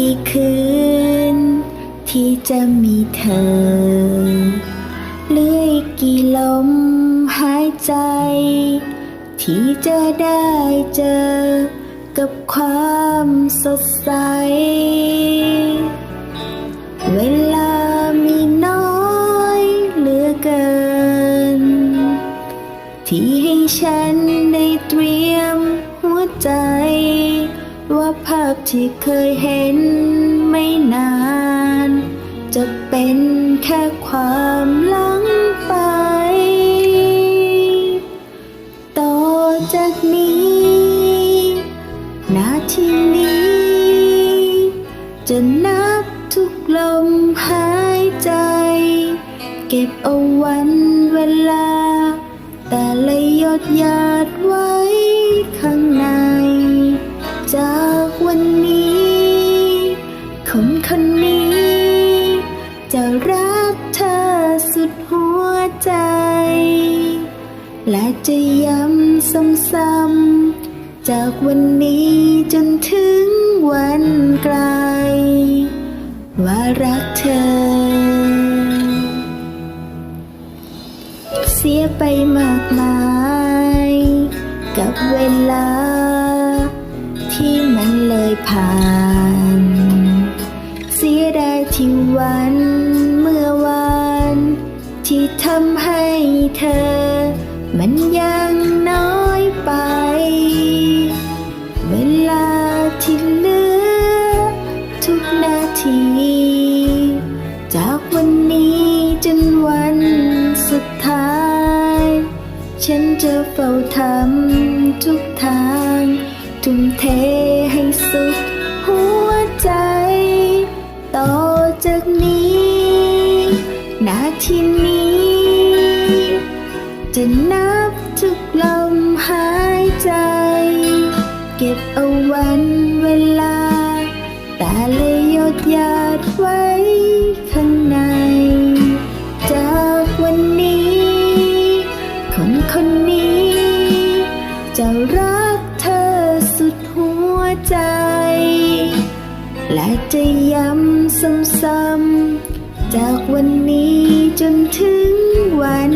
กี่คืน ที่จะมีเธอเหลืออีกกี่ลมหายใจ ที่จะได้เจอ กับความสดใส เวลามีน้อยเหลือเกิน ที่ให้ฉันได้เตรียมหัวใจ ว่าภาพที่เคยเห็นไม่นาน จะเป็นแค่ความลังไป ต่อจากนี้นาทีนี้ จะนับทุกลมหายใจ เก็บเอาวันเวลา แต่ละหยดหยาดไว้ข้าง และจะย้ำซ้ำๆจากวันนี้จนถึงวันไกล ว่ารักเธอ เสียไปมากมาย กับเวลา ที่มันเลยผ่าน เสียดายที่วันเมื่อวาน ที่ทำให้เธอ มันยังน้อยไป เวลาที่เหลือ ทุกนาที จากวันนี้จนวันสุดท้าย ฉันจะเฝ้าทำทุกทางทุ่มเทให้สุดหัวใจ ต่อจากนี้ นาทีนี้ จะนับทุกลมหายใจ เก็บเอาวันเวลา แต่เละหยดหยาดไว้ข้างใน จากวันนี้ คนคนนี้ จะรักเธอสุดหัวใจ และจะย้ำซ้ำๆจากวันนี้จนถึงวัน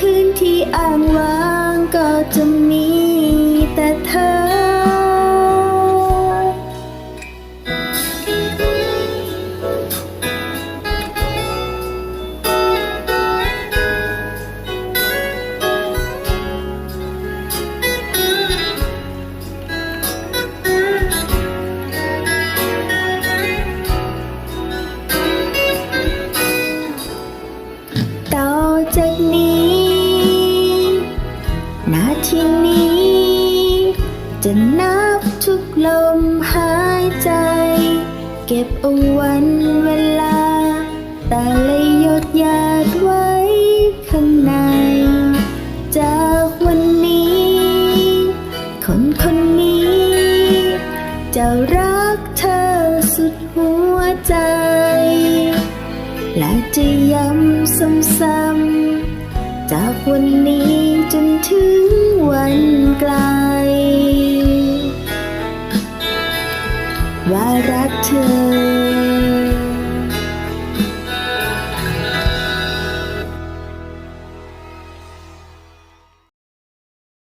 คืนที่อ้างว้างก็จะมีแต่เธอต่ จะนับทุกลมหายใจ เก็บเอาวันเวลา แต่ละหยดหยาดไว้ข้างใน จากวันนี้ คนคนนี้ จะรักเธอสุดหัวใจ และจะย้ำซ้ำๆจากวันนี้ to